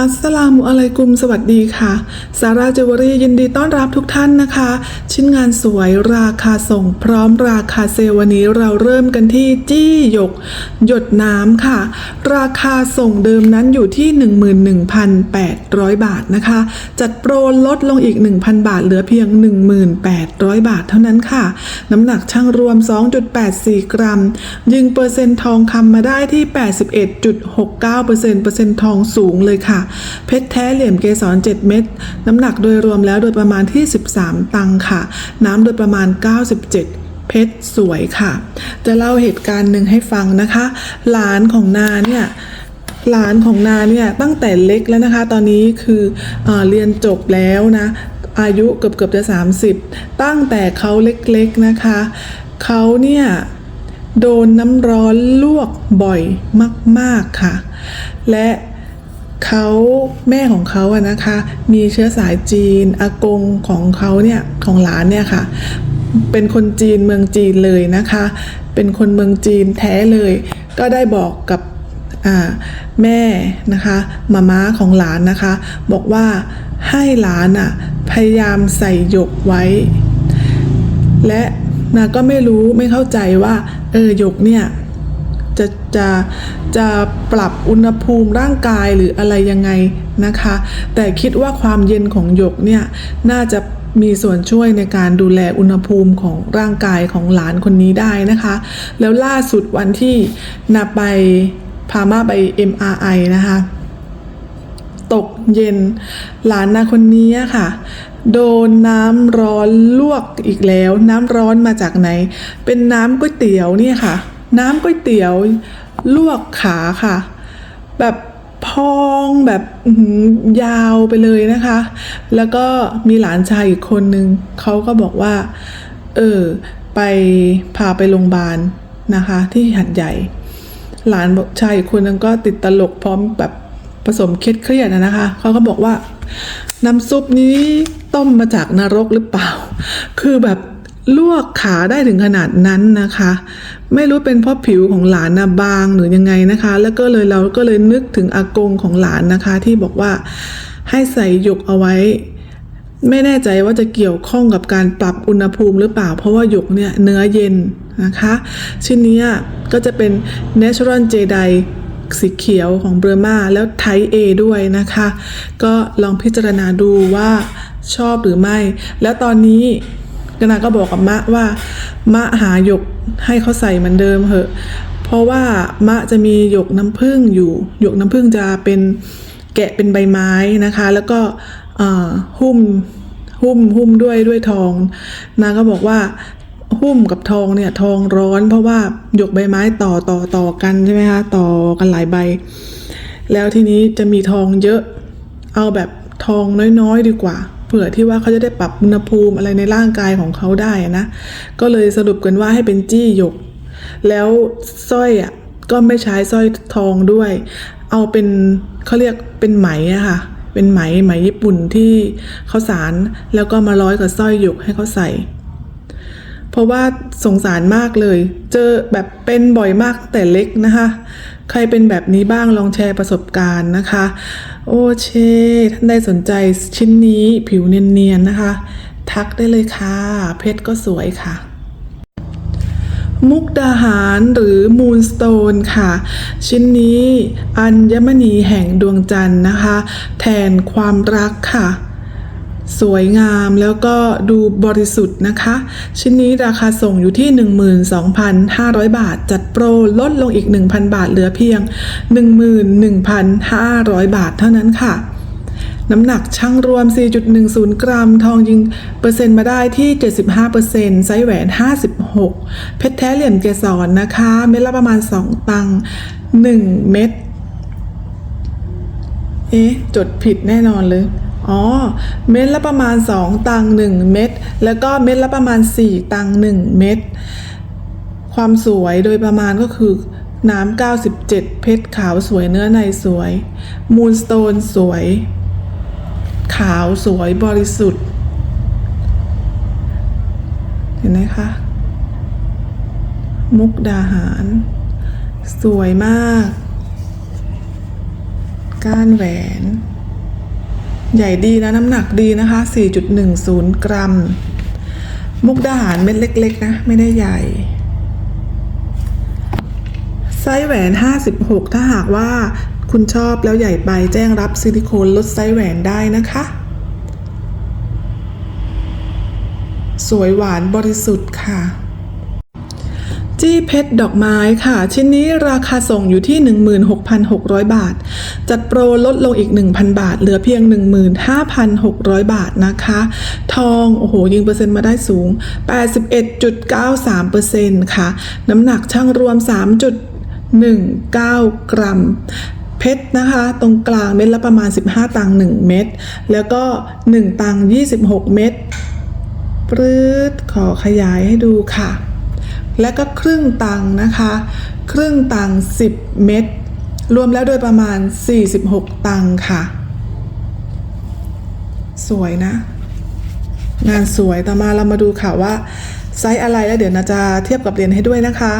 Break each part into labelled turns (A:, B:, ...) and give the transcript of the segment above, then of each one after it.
A: อัสสลามุอะลัยกุมสวัสดีค่ะซาร่าเจวอรี่ยินดีต้อนรับทุกท่านนะคะ ชิ้นงานสวยราคาส่งพร้อมราคาเซลล์วันนี้เราเริ่มกันที่จี้หยก หยดน้ำค่ะ ราคาส่งเดิมนั้นอยู่ที่ 11,800 บาทนะคะ จัดโปรลดลงอีก 1,000 บาทเหลือเพียง 1,800 บาทเท่านั้นค่ะ น้ำหนักช่างรวม 2.84 กรัม ยิงเปอร์เซ็นต์ทองคำมาได้ที่ 81.69%เปอร์เซ็นต์ทองสูงเลยค่ะเพชรแท้เหลี่ยมเกสร 7 เม็ดน้ำหนักโดยรวมแล้วโดยประมาณที่ 13 ตังค่ะ น้ำโดยประมาณ 97เพชรสวยค่ะ จะเล่าเหตุการณ์หนึ่งให้ฟังนะคะ หลานของนาเนี่ยหลานของนาเนี่ยตั้งแต่เล็กแล้วนะคะ ตอนนี้คืออเรียนจบแล้วนะ อายุเกือบเกือบจะ 30 ตั้งแต่เขาเล็กๆนะคะ เขาเนี่ยโดนน้ำร้อนลวกบ่อยมาก ๆค่ะ และ เขาแม่ของเขาอะนะคะ มีเชื้อสายจีนอากงของเขาเนี่ยของหลานเนี่ยค่ะ เป็นคนจีนเมืองจีนเลยนะคะ เป็นคนเมืองจีนแท้เลย ก็ได้บอกกับแม่นะคะมาม้าของหลานนะคะ บอกว่าให้หลานอะพยายามใส่หยกไว้ และนาก็ไม่รู้ไม่เข้าใจว่าเออหยกเนี่ย จะจะจะปรับอุณหภูมิร่างกายหรืออะไรยังไงนะคะ แต่คิดว่าความเย็นของหยกเนี่ยน่าจะมีส่วนช่วยในการดูแลอุณหภูมิของร่างกายของหลานคนนี้ได้นะคะ แล้วล่าสุดวันที่นาไปพามาไป MRI นะคะ ตกเย็นหลานนาคนนี้ค่ะ โดนน้ำร้อนลวกอีกแล้ว น้ำร้อนมาจากไหน เป็นน้ำก๋วยเตี๋ยวเนี่ยค่ะ น้ำก๋วยเตี๋ยว ลวกขาค่ะ แบบพองแบบยาวไปเลยนะคะ แล้วก็มีหลานชายอีกคนนึงเขาก็บอกว่า เออ ไปพาไปโรงพยาบาลนะคะ ที่หัดใหญ่ หลานชายอีกคนนึงก็ติดตลกพร้อมแบบผสมเครียดเครียดนะคะเขาก็บอกว่า น้ำซุปนี้ต้มมาจากนรกหรือเปล่า คือแบบ ลวกขาได้ถึงขนาดนั้นนะคะ ไม่รู้เป็นเพราะผิวของหลานนะบางหรือยังไงนะคะ แล้วก็เลยเราก็เลยนึกถึงอากงของหลานนะคะ ที่บอกว่าให้ใส่หยกเอาไว้ ไม่แน่ใจว่าจะเกี่ยวข้องกับการปรับอุณหภูมิหรือเปล่า เพราะว่าหยกเนี่ยเนื้อเย็นนะคะชิ้นนี้ก็จะเป็น Natural Jedi สีเขียวของเบอร์มาแล้วไท A ด้วยนะคะ ก็ลองพิจารณาดูว่าชอบหรือไม่ แล้วตอนนี้ ก็นาก็บอกกับมะว่ามะหาหยกให้เขาใส่เหมือนเดิมเหอะ เพราะว่ามะจะมีหยกน้ำผึ้งอยู่ หยกน้ำผึ้งจะเป็นแกะเป็นใบไม้นะคะ แล้วก็หุ้มหุ้มหุ้มด้วยด้วยทอง นางก็บอกว่าหุ้มกับทองเนี่ยทองร้อน เพราะว่าหยกใบไม้ต่อต่อต่อกันใช่ไหมคะต่อกันหลายใบ แล้วทีนี้จะมีทองเยอะเอาแบบทองน้อยๆดีกว่า ผื่อที่ว่าเขาจะได้ปรับอุณหภูมิอะไรในร่างกายของเขาได้นะ ก็เลยสรุปกันว่าให้เป็นจี้หยก แล้วสร้อยอะก็ไม่ใช้สร้อยทองด้วย เอาเป็นเขาเรียกเป็นไหมอะค่ะ เป็นไหมไหมญี่ปุ่นที่เขาสารแล้วก็มาร้อยกับสร้อยหยกให้เขาใส่ เพราะว่าสงสารมากเลย เจอแบบเป็นบ่อยมากแต่เล็กนะคะ ใครเป็นแบบนี้บ้างลองแชร์ประสบการณ์นะคะ โอเช ท่านใดสนใจชิ้นนี้ผิวเนียนๆนะคะ ทักได้เลยค่ะ เพชรก็สวยค่ะมุกดาหารหรือมูนสโตนค่ะ ชิ้นนี้อัญมณีแห่งดวงจันทร์นะคะ แทนความรักค่ะ สวยงามแล้วก็ดูบริสุทธิ์นะคะ ชิ้นนี้ราคาส่งอยู่ที่ 12,500 บาท จัดโปรลดลงอีก 1,000 บาทเหลือเพียง 11,500 บาทเท่านั้นค่ะ น้ำหนักช่างรวม 4.10 กรัม ทองยิงเปอร์เซ็นต์มาได้ที่ 75%ไซส์แหวน 56 เพชรแท้เหลี่ยมเกสรนะคะ เม็ดละประมาณ 2 ตังค์1เม็ดเอ๊ะ จดผิดแน่นอนเลย อ๋อ เม็ดละประมาณ 2 ตังค์1เม็ด แล้วก็เม็ดละประมาณ 4 ตังค์1เม็ด ความสวยโดยประมาณก็คือ น้ำ 97 เพชรขาวสวยเนื้อในสวย มูนสโตนสวย ขาวสวยบริสุทธิ์ เห็นไหมคะ มุกดาหาร สวยมาก ก้านแหวน ใหญ่ดีนะน้ำหนักดีนะคะ 4.10 กรัม มุกดาหารเม็ดเล็ก ๆ นะ ไม่ได้ใหญ่ ไซส์แหวน 56 ถ้าหากว่าคุณชอบแล้วใหญ่ไปแจ้งรับซิลิโคนลดไซส์แหวนได้นะคะ สวยหวานบริสุทธิ์ค่ะ จี้เพชรดอกไม้ค่ะ ชิ้นนี้ราคาส่งอยู่ที่ 16,600 บาท จัดโปรลดลงอีก 1,000 บาท เหลือเพียง 15,600 บาทนะคะ ทอง โอ้โห ยิงเปอร์เซ็นต์มาได้สูง 81.93%ค่ะ น้ำหนักช่างรวม 3.19 กรัมเพชรนะคะ ตรงกลางเม็ดละประมาณ 15 ตังค์1เม็ดแล้วก็ 1 ตังค์26 เม็ดปรื๊ดขอขยายให้ดูค่ะ และก็ครึ่งตังนะคะ ครึ่งตัง10 เม็ดรวมแล้วโดยประมาณ 46 ตังค่ะ สวยนะ งานสวยต่อมาเรามาดูค่ะว่าไซส์อะไรแล้วเดี๋ยวนาจะเทียบกับเหรียญให้ด้วยนะคะ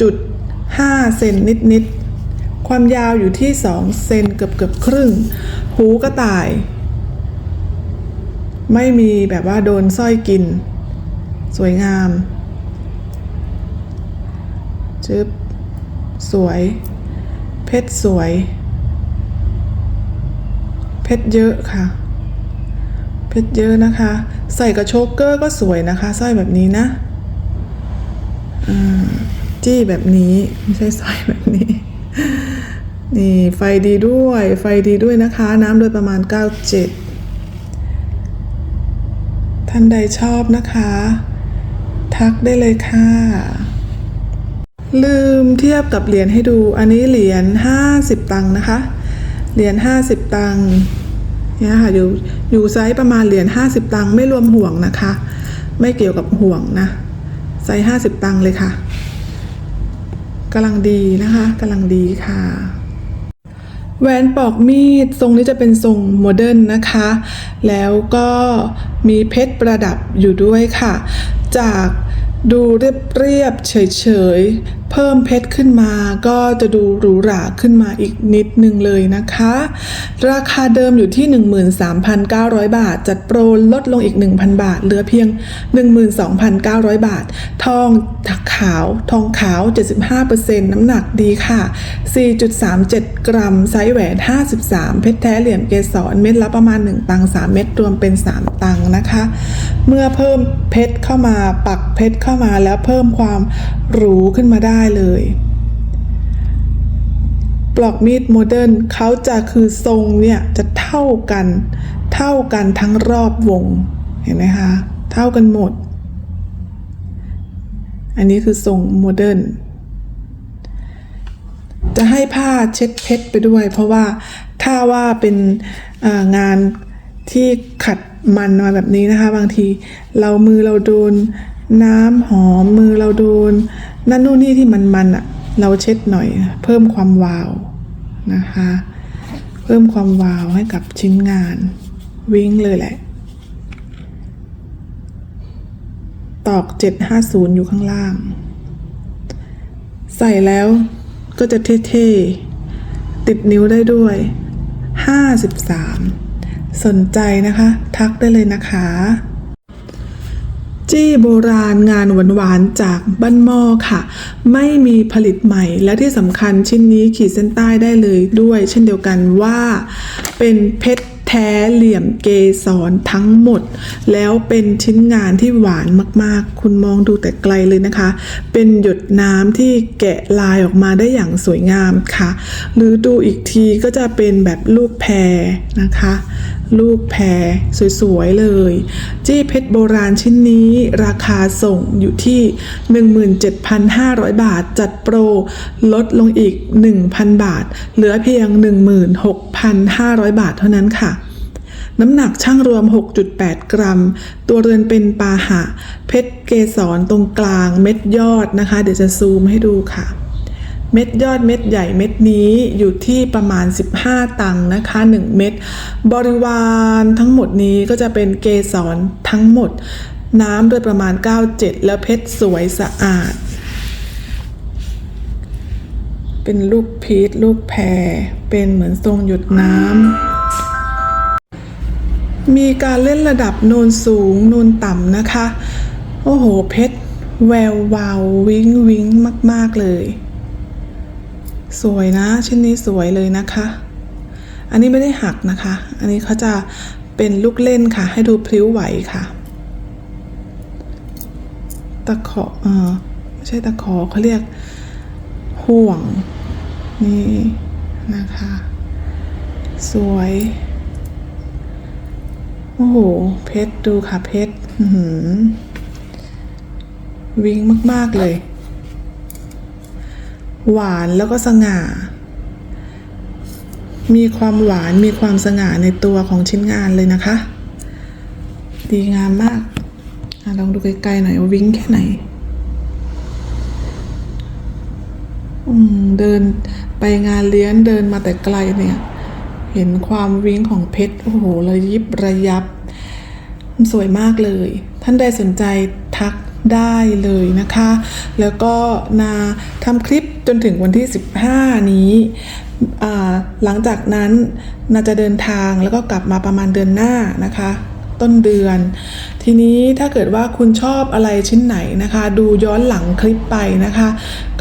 A: 1.5 เซนนิดๆ ความยาวอยู่ที่ 2 เซนเกือบเกือบครึ่ง หูกระต่าย ไม่มีแบบว่าโดนสร้อยกิน สวยงาม จึบสวย เพชรสวย เพชรเยอะค่ะ เพชรเยอะนะคะ ใส่กับโชกเกอร์ก็สวยนะคะสร้อยแบบนี้นะจี้แบบนี้ไม่ใช่สร้อยแบบนี้ นี่ไฟดีด้วย ไฟดีด้วยนะคะ น้ำโดยประมาณ 97 ท่านใดชอบนะคะ ทักได้เลยค่ะ ลืมเทียบกับเหรียญให้ดู อันนี้เหรียญ50 ตังค์นะคะ เหรียญ50 ตังค์เนี่ยค่ะอยู่อยู่ไซส์ประมาณเหรียญ50 ตังค์ไม่รวมห่วงนะคะ ไม่เกี่ยวกับห่วงนะไซส์50 ตังค์เลยค่ะกำลังดีนะคะกำลังดีค่ะแหวนปอกมีดทรงนี้จะเป็นทรงโมเดิร์นนะคะ แล้วก็มีเพชรประดับอยู่ด้วยค่ะ จากดูเรียบๆเฉยๆ เพิ่มเพชรขึ้นมาก็จะดูหรูหราขึ้นมาอีกนิดนึงเลยนะคะ ราคาเดิมอยู่ที่ 13,900 บาท จัดโปรลดลงอีก 1,000 บาท เหลือเพียง 12,900 บาท ทองขาวทองขาว 75%น้ำหนักดีค่ะ 4.37 กรัม ไซส์แหวน 53 เพชรแท้เหลี่ยมเกสรเม็ดละประมาณ 1 ตัง 3 เม็ดรวมเป็น 3 ตังนะคะ เมื่อเพิ่มเพชรเข้ามาปักเพชรเข้ามาแล้วเพิ่มความหรูขึ้นมาได้เลย ปลอกมีดโมเดิร์นเขาจะคือทรงเนี่ยจะเท่ากัน เท่ากันทั้งรอบวง เห็นไหมคะ เท่ากันหมด อันนี้คือทรงโมเดิร์นจะให้ผ้าเช็ดเพชรไปด้วย เพราะว่าถ้าว่าเป็นงานที่ขัดมันมาแบบนี้นะคะ บางทีเรามือเราโดน น้ำหอมมือเราโดน นั่นนู่นนี่ที่มันมันอะเราเช็ดหน่อย เพิ่มความวาวนะคะ เพิ่มความวาวให้กับชิ้นงาน วิ่งเลยแหละ ตอก 750 อยู่ข้างล่าง ใส่แล้วก็จะเท่ๆ ติดนิ้วได้ด้วย 53 สนใจนะคะ ทักได้เลยนะคะ จี้โบราณงานหวานๆจากบ้านหม้อค่ะ ไม่มีผลิตใหม่ และที่สำคัญชิ้นนี้ขีดเส้นใต้ได้เลยด้วย เช่นเดียวกันว่าเป็นเพชร ท้เหลี่ยมเกสรทั้งหมด แล้วเป็นชิ้นงานที่หวานมากๆ คุณมองดูแต่ไกลเลยนะคะ เป็นหยดน้ำที่แกะลายออกมาได้อย่างสวยงามค่ะ หรือดูอีกทีก็จะเป็นแบบลูกแพรนะคะ ลูกแพรสวยๆเลย จี้เพชรโบราณชิ้นนี้ราคาส่งอยู่ที่ 17,500 บาทจัดโปร ลดลงอีก 1,000 บาท เหลือเพียง 16,500 บาทเท่านั้นค่ะ น้ำหนักช่างรวม 6.8 กรัม ตัวเรือนเป็นปาหะ เพชรเกสรตรงกลางเม็ดยอดนะคะ เดี๋ยวจะซูมให้ดูค่ะ เม็ดยอดเม็ดใหญ่เม็ดนี้อยู่ที่ประมาณ 15 ตังค์นะคะ 1 เม็ดบริวารทั้งหมดนี้ก็จะเป็นเกสรทั้งหมด น้ำโดยประมาณ 97 แล้วเพชรสวยสะอาด เป็นลูกพีชลูกแพรเป็นเหมือนทรงหยดน้ำ มีการเล่นระดับนูนสูงนูนต่ำนะคะ โอ้โห เพชรแวววาววิงวิงมาก ๆ เลย สวยนะชิ้นนี้สวยเลยนะคะ อันนี้ไม่ได้หักนะคะ อันนี้เขาจะเป็นลูกเล่นค่ะ ให้ดูพลิ้วไหวค่ะ ตะขอเออไม่ใช่ตะขอเขาเรียกห่วง นี่นะคะ สวย โอ้โห เพชรดูค่ะเพชรวิงมากๆเลย หวานแล้วก็สง่า มีความหวานมีความสง่าในตัวของชิ้นงานเลยนะคะ ดีงามมากอลองดูไกลๆหน่อยว่าวิ้งแค่ไหนเดินไปงานเลี้ยงเดินมาแต่ไกลเนี่ย เห็นความวิ้งของเพชรโอ้โหระยิบระยับ สวยมากเลย ท่านใดสนใจทักได้เลยนะคะ แล้วก็นาทำคลิปจนถึงวันที่ 15 นี้ หลังจากนั้นนาจะเดินทางแล้วก็กลับมาประมาณเดือนหน้านะคะ ต้นเดือน ทีนี้ถ้าเกิดว่าคุณชอบอะไรชิ้นไหนนะคะ ดูย้อนหลังคลิปไปนะคะ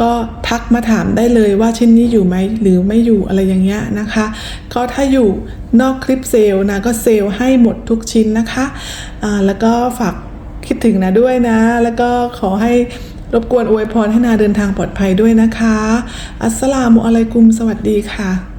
A: ก็ทักมาถามได้เลยว่าชิ้นนี้อยู่ไหมหรือไม่อยู่อะไรอย่างเงี้ยนะคะ ก็ถ้าอยู่นอกคลิปเซล์นะก็เซล์ให้หมดทุกชิ้นนะคะอ่าแล้วก็ฝากคิดถึงนะด้วยนะ แล้วก็ขอให้รบกวนอวยพรให้นาเดินทางปลอดภัยด้วยนะคะ อัสสลามุอะลัยกุม สวัสดีค่ะ